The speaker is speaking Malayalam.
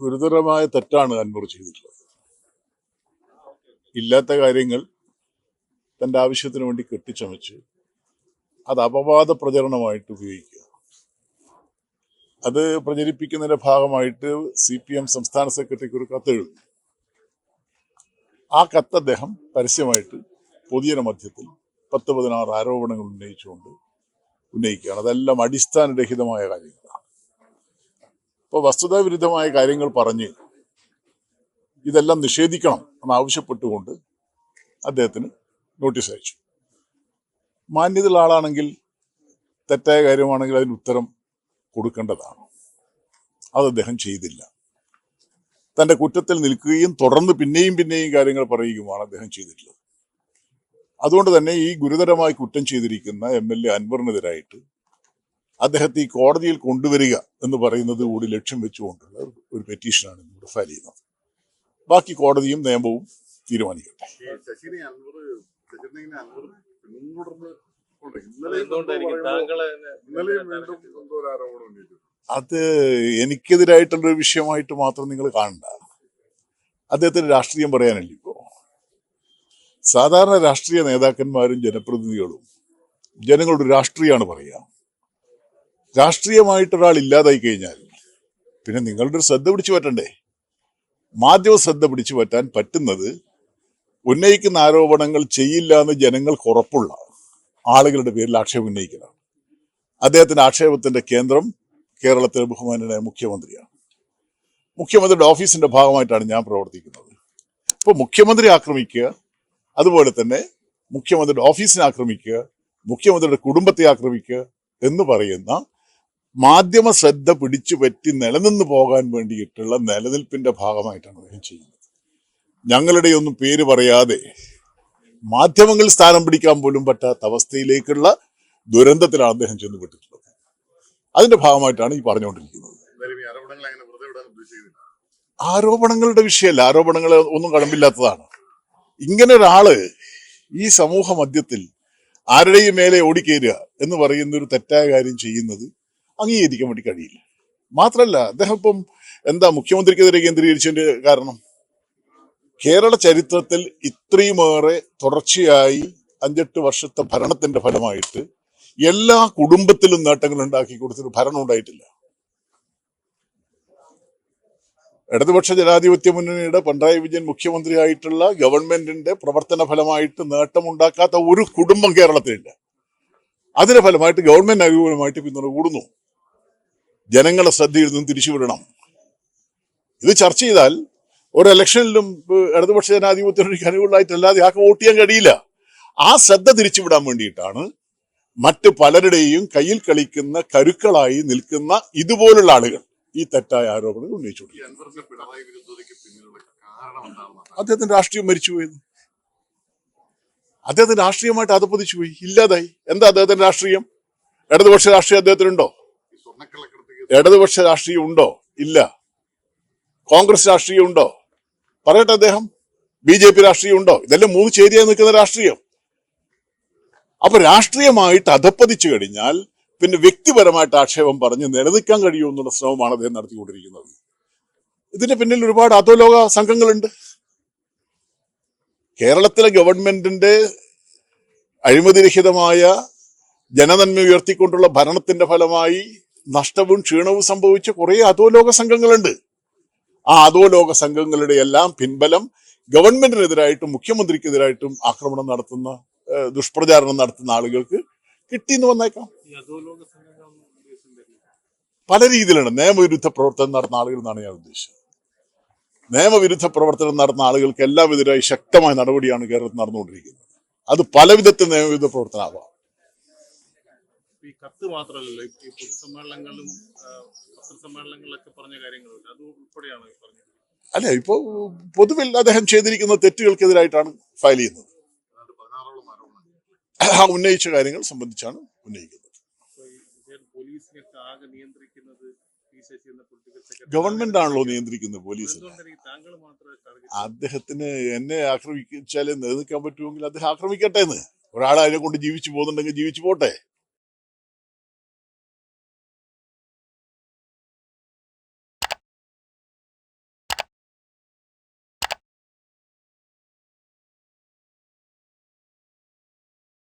ഗുരുതരമായ തെറ്റാണ് അൻവർ ചെയ്തിട്ടുള്ളത്. ഇല്ലാത്ത കാര്യങ്ങൾ തന്റെ ആവശ്യത്തിന് വേണ്ടി കെട്ടിച്ചമച്ച് അത് അപവാദ പ്രചരണമായിട്ട് ഉപയോഗിക്കുക. അത് പ്രചരിപ്പിക്കുന്നതിന്റെ ഭാഗമായിട്ട് സി പി എം സംസ്ഥാന സെക്രട്ടറിക്ക് ഒരു കത്തെഴുതി. ആ കത്ത് അദ്ദേഹം പരസ്യമായിട്ട് പൊതുജന മധ്യത്തിൽ പത്ത് പതിനാറ് ആരോപണങ്ങൾ ഉന്നയിച്ചുകൊണ്ട് ഉന്നയിക്കുകയാണ്. അതെല്ലാം അടിസ്ഥാനരഹിതമായ കാര്യങ്ങളാണ് ഇപ്പോൾ വസ്തുതാവിരുദ്ധമായ കാര്യങ്ങൾ പറഞ്ഞ് ഇതെല്ലാം നിഷേധിക്കണം എന്നാവശ്യപ്പെട്ടുകൊണ്ട് അദ്ദേഹത്തിന് നോട്ടീസ് അയച്ചു. മാന്യതയുള്ള ആളാണെങ്കിൽ തെറ്റായ കാര്യമാണെങ്കിൽ അതിന് ഉത്തരം കൊടുക്കേണ്ടതാണ്. അത് അദ്ദേഹം ചെയ്തില്ല. തന്റെ കുറ്റത്തിൽ നിൽക്കുകയും തുടർന്ന് പിന്നെയും പിന്നെയും കാര്യങ്ങൾ പറയുകയുമാണ് അദ്ദേഹം ചെയ്തിട്ടുള്ളത്. അതുകൊണ്ട് തന്നെ ഈ ഗുരുതരമായി കുറ്റം ചെയ്തിരിക്കുന്ന എം എൽ എ അൻവറിനെതിരായിട്ട് അദ്ദേഹത്തെ ഈ കോടതിയിൽ കൊണ്ടുവരിക എന്ന് പറയുന്നത് കൂടി ലക്ഷ്യം വെച്ചുകൊണ്ടുള്ള ഒരു പെറ്റീഷനാണ് ഇന്ന് ഫയൽ ചെയ്യുന്നത്. ബാക്കി കോടതിയും നിയമവും തീരുമാനിക്കട്ടെ. അത് എനിക്കെതിരായിട്ടുള്ളൊരു വിഷയമായിട്ട് മാത്രം നിങ്ങൾ കാണണ്ട. അദ്ദേഹത്തിന് രാഷ്ട്രീയം പറയാനല്ല ഇപ്പോ? സാധാരണ രാഷ്ട്രീയ നേതാക്കന്മാരും ജനപ്രതിനിധികളും ജനങ്ങളുടെ രാഷ്ട്രീയമാണ് പറയുക രാഷ്ട്രീയമായിട്ട് ഒരാൾ ഇല്ലാതായി കഴിഞ്ഞാൽ പിന്നെ നിങ്ങളുടെ ഒരു ശ്രദ്ധ പിടിച്ചു പറ്റണ്ടേ? മാധ്യമ ശ്രദ്ധ പിടിച്ചു പറ്റാൻ പറ്റുന്നത് ഉന്നയിക്കുന്ന ആരോപണങ്ങൾ ചെയ്യില്ല എന്ന് ജനങ്ങൾക്ക് ഉറപ്പുള്ള ആളുകളുടെ പേരിൽ ആക്ഷേപം ഉന്നയിക്കണം. അദ്ദേഹത്തിന്റെ ആക്ഷേപത്തിന്റെ കേന്ദ്രം കേരളത്തിലെ ബഹുമാനായ മുഖ്യമന്ത്രിയാണ്. മുഖ്യമന്ത്രിയുടെ ഓഫീസിന്റെ ഭാഗമായിട്ടാണ് ഞാൻ പ്രവർത്തിക്കുന്നത്. അപ്പോൾ മുഖ്യമന്ത്രി ആക്രമിക്കുക അതുപോലെ തന്നെ മുഖ്യമന്ത്രിയുടെ ഓഫീസിനെ ആക്രമിക്കുക മുഖ്യമന്ത്രിയുടെ കുടുംബത്തെ ആക്രമിക്കുക എന്ന് പറയുന്ന മാധ്യമ ശ്രദ്ധ പിടിച്ചു പറ്റി നിലനിന്ന് പോകാൻ വേണ്ടിയിട്ടുള്ള നിലനിൽപ്പിന്റെ ഭാഗമായിട്ടാണ് അദ്ദേഹം ചെയ്യുന്നത്. ഞങ്ങളുടെ ഒന്നും പേര് പറയാതെ മാധ്യമങ്ങൾ സ്ഥാനം പിടിക്കാൻ പോലും പറ്റാത്ത അവസ്ഥയിലേക്കുള്ള ദുരന്തത്തിലാണ് അദ്ദേഹം ചെന്നുപെട്ടിട്ടുള്ളത് അതിന്റെ ഭാഗമായിട്ടാണ് ഈ പറഞ്ഞുകൊണ്ടിരിക്കുന്നത്. ആരോപണങ്ങളുടെ വിഷയമല്ല. ആരോപണങ്ങൾ ഒന്നും കടമ്പില്ലാത്തതാണ്. ഇങ്ങനെ ഒരാൾ ഈ സമൂഹ മധ്യത്തിൽ ആരുടെയും മേലെ ഓടിക്കേരുക എന്ന് പറയുന്ന ഒരു തെറ്റായ കാര്യം ചെയ്യുന്നത് അംഗീകരിക്കാൻ വേണ്ടി കഴിയില്ല. മാത്രല്ല അദ്ദേഹം ഇപ്പം എന്താ മുഖ്യമന്ത്രിക്കെതിരെ കേന്ദ്രീകരിച്ചതിന്റെ കാരണം? കേരള ചരിത്രത്തിൽ ഇത്രയുമേറെ തുടർച്ചയായി അഞ്ചെട്ട് വർഷത്തെ ഭരണത്തിന്റെ ഫലമായിട്ട് എല്ലാ കുടുംബത്തിലും നേട്ടങ്ങൾ ഉണ്ടാക്കി കൊടുത്തൊരു ഭരണം ഉണ്ടായിട്ടില്ല. ഇടതുപക്ഷ ജനാധിപത്യ മുന്നണിയുടെ പിണറായി വിജയൻ മുഖ്യമന്ത്രിയായിട്ടുള്ള ഗവൺമെന്റിന്റെ പ്രവർത്തന ഫലമായിട്ട് നേട്ടമുണ്ടാക്കാത്ത ഒരു കുടുംബം കേരളത്തിലില്ല. അതിന്റെ ഫലമായിട്ട് ഗവൺമെന്റ് അനുകൂലമായിട്ട് പിന്തുണ കൂടുന്നു. ജനങ്ങളെ ശ്രദ്ധയിൽ നിന്നും തിരിച്ചുവിടണം. ഇത് ചർച്ച ചെയ്താൽ ഒരു ഇലക്ഷനിലും ഇടതുപക്ഷ ജനാധിപത്യത്തിനൊരു അനുകൂലമായിട്ടല്ലാതെ ആർക്കും വോട്ട് ചെയ്യാൻ കഴിയില്ല. ആ ശ്രദ്ധ തിരിച്ചുവിടാൻ വേണ്ടിയിട്ടാണ് മറ്റ് പലരുടെയും കയ്യിൽ കളിക്കുന്ന കരുക്കളായി നിൽക്കുന്ന ഇതുപോലുള്ള ആളുകൾ ഈ തെറ്റായ ആരോപണങ്ങൾ ഉന്നയിച്ചുകൊണ്ടിരിക്കുന്നത് അദ്ദേഹത്തിന് അദ്ദേഹത്തിന്റെ രാഷ്ട്രീയം മരിച്ചുപോയത് അദ്ദേഹത്തിന് രാഷ്ട്രീയമായിട്ട് അതപ്പതിച്ചു പോയി. ഇല്ലാതായി. എന്താ അദ്ദേഹത്തിന്റെ രാഷ്ട്രീയം? ഇടതുപക്ഷ രാഷ്ട്രീയം അദ്ദേഹത്തിനുണ്ടോ? ഇടതുപക്ഷ രാഷ്ട്രീയം ഉണ്ടോ? ഇല്ല. കോൺഗ്രസ് രാഷ്ട്രീയം ഉണ്ടോ? പറയട്ടെ അദ്ദേഹം. ബി ജെ പി രാഷ്ട്രീയം ഉണ്ടോ? ഇതെല്ലാം മൂന്ന് ചേരിയായി നിൽക്കുന്ന രാഷ്ട്രീയം. അപ്പൊ രാഷ്ട്രീയമായിട്ട് അധപ്പതിച്ചു കഴിഞ്ഞാൽ പിന്നെ വ്യക്തിപരമായിട്ട് ആക്ഷേപം പറഞ്ഞ് നിലനിൽക്കാൻ കഴിയുമെന്നുള്ള ശ്രമമാണ് അദ്ദേഹം നടത്തിക്കൊണ്ടിരിക്കുന്നത്. ഇതിന്റെ പിന്നിൽ ഒരുപാട് അധോലോക സംഘങ്ങളുണ്ട്. കേരളത്തിലെ ഗവൺമെന്റിന്റെ അഴിമതിരഹിതമായ ജനനന്മ ഉയർത്തിക്കൊണ്ടുള്ള ഭരണത്തിന്റെ ഫലമായി നഷ്ടവും ക്ഷീണവും സംഭവിച്ച കുറെ അധോലോക സംഘങ്ങളുണ്ട്. ആ അധോലോക സംഘങ്ങളുടെ എല്ലാം പിൻബലം ഗവൺമെന്റിനെതിരായിട്ടും മുഖ്യമന്ത്രിക്കെതിരായിട്ടും ആക്രമണം നടത്തുന്ന ദുഷ്പ്രചാരണം നടത്തുന്ന ആളുകൾക്ക് കിട്ടിയെന്ന് വന്നേക്കാം. പല രീതിയിലാണ് നിയമവിരുദ്ധ പ്രവർത്തനം നടന്ന ആളുകൾ എന്നാണ് ഞാൻ ഉദ്ദേശിച്ചത്. നിയമവിരുദ്ധ പ്രവർത്തനം നടന്ന ആളുകൾക്ക് എല്ലാവിധരായി ശക്തമായ നടപടിയാണ് കേരളത്തിൽ നടന്നുകൊണ്ടിരിക്കുന്നത്. അത് പല വിധത്തിൽ നിയമവിരുദ്ധ പ്രവർത്തനമാവാം ഈ കത്ത് മാത്രമല്ലല്ലോ ഈ പൊതുസമ്മേളനങ്ങളിലും പത്രസമ്മേളനങ്ങളിലൊക്കെ പറഞ്ഞ കാര്യങ്ങളുണ്ട്. അത് ഉൾപ്പെടെയാണ് പറഞ്ഞത്? അല്ല ഇപ്പോ പൊതുവിൽ അദ്ദേഹം ചെയ്തിരിക്കുന്ന തെറ്റുകൾക്കെതിരായിട്ടാണ് ഫയൽ ചെയ്യുന്നത്. ആ ഉന്നയിച്ച കാര്യങ്ങൾ സംബന്ധിച്ചാണ് ഉന്നയിക്കുന്നത്. ഗവൺമെന്റ് ആണല്ലോ നിയന്ത്രിക്കുന്നത് പോലീസ്. അദ്ദേഹത്തിന് എന്നെ ആക്രമിച്ചാലേ നിലനിൽക്കാൻ പറ്റുമെങ്കിൽ അദ്ദേഹം ആക്രമിക്കട്ടെ എന്ന്. ഒരാൾ അതിനെ കൊണ്ട് ജീവിച്ചു പോകുന്നുണ്ടെങ്കിൽ ജീവിച്ചു പോട്ടെ.